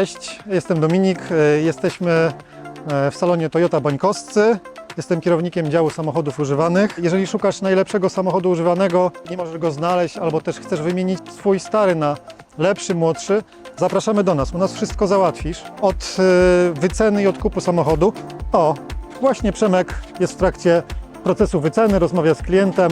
Cześć, jestem Dominik. E, Jesteśmy e, w salonie Toyota Bańkowscy. Jestem kierownikiem działu samochodów używanych. Jeżeli szukasz najlepszego samochodu używanego, nie możesz go znaleźć, albo też chcesz wymienić swój stary na lepszy, młodszy, zapraszamy do nas. U nas wszystko załatwisz. Od e, wyceny i odkupu samochodu. O, właśnie Przemek jest w trakcie procesu wyceny, rozmawia z klientem.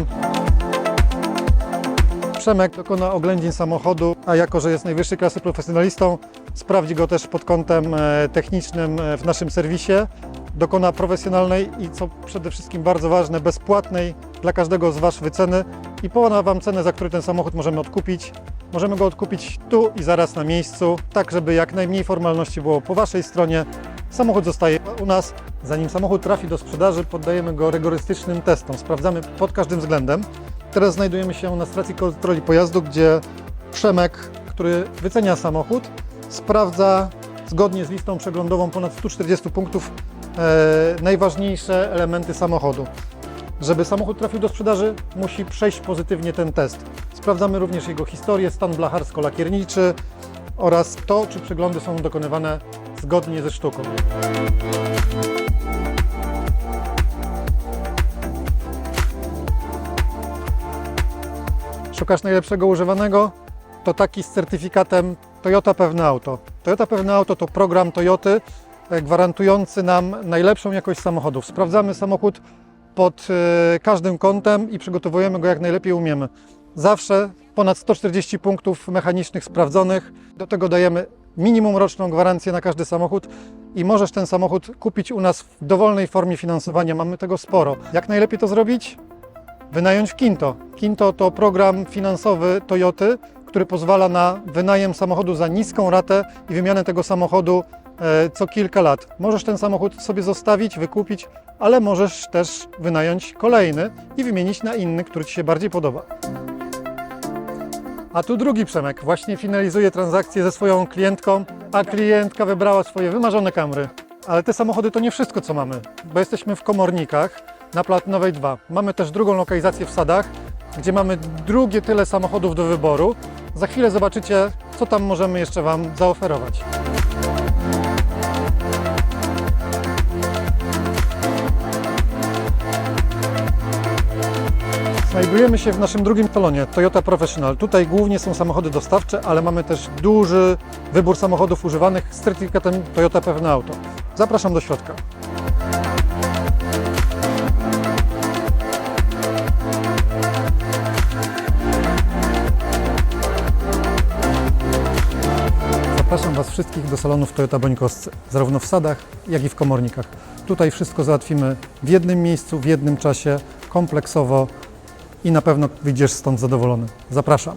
Przemek dokona oględzin samochodu, a jako, że jest najwyższej klasy profesjonalistą, sprawdzi go też pod kątem e, technicznym e, w naszym serwisie. Dokona profesjonalnej i co przede wszystkim bardzo ważne, bezpłatnej dla każdego z Was wyceny i poda Wam cenę, za który ten samochód możemy odkupić. Możemy go odkupić tu i zaraz na miejscu, tak żeby jak najmniej formalności było po Waszej stronie. Samochód zostaje u nas. Zanim samochód trafi do sprzedaży, poddajemy go rygorystycznym testom. Sprawdzamy pod każdym względem. Teraz znajdujemy się na stacji kontroli pojazdu, gdzie Przemek, który wycenia samochód, sprawdza zgodnie z listą przeglądową ponad 140 punktów e, najważniejsze elementy samochodu. Żeby samochód trafił do sprzedaży, musi przejść pozytywnie ten test. Sprawdzamy również jego historię, stan blacharsko-lakierniczy oraz to, czy przeglądy są dokonywane zgodnie ze sztuką. Szukasz najlepszego używanego? To taki z certyfikatem Toyota Pewne Auto. Toyota Pewne Auto to program Toyoty e, gwarantujący nam najlepszą jakość samochodów. Sprawdzamy samochód pod e, każdym kątem i przygotowujemy go jak najlepiej umiemy. Zawsze ponad 140 punktów mechanicznych sprawdzonych. Do tego dajemy minimum roczną gwarancję na każdy samochód i możesz ten samochód kupić u nas w dowolnej formie finansowania. Mamy tego sporo. Jak najlepiej to zrobić? Wynająć Kinto. Kinto to program finansowy Toyoty, który pozwala na wynajem samochodu za niską ratę i wymianę tego samochodu e, co kilka lat. Możesz ten samochód sobie zostawić, wykupić, ale możesz też wynająć kolejny i wymienić na inny, który Ci się bardziej podoba. A tu drugi Przemek właśnie finalizuje transakcję ze swoją klientką, a klientka wybrała swoje wymarzone kamry. Ale te samochody to nie wszystko, co mamy, bo jesteśmy w Komornikach na Platynowej 2. Mamy też drugą lokalizację w Sadach, gdzie mamy drugie tyle samochodów do wyboru. Za chwilę zobaczycie, co tam możemy jeszcze Wam zaoferować. Znajdujemy się w naszym drugim salonie Toyota Professional. Tutaj głównie są samochody dostawcze, ale mamy też duży wybór samochodów używanych z certyfikatem Toyota Pewne Auto. Zapraszam do środka. Zapraszam Was wszystkich do salonów Toyota Bońkowscy, zarówno w sadach, jak i w komornikach. Tutaj wszystko załatwimy w jednym miejscu, w jednym czasie, kompleksowo i na pewno wyjdziesz stąd zadowolony. Zapraszam.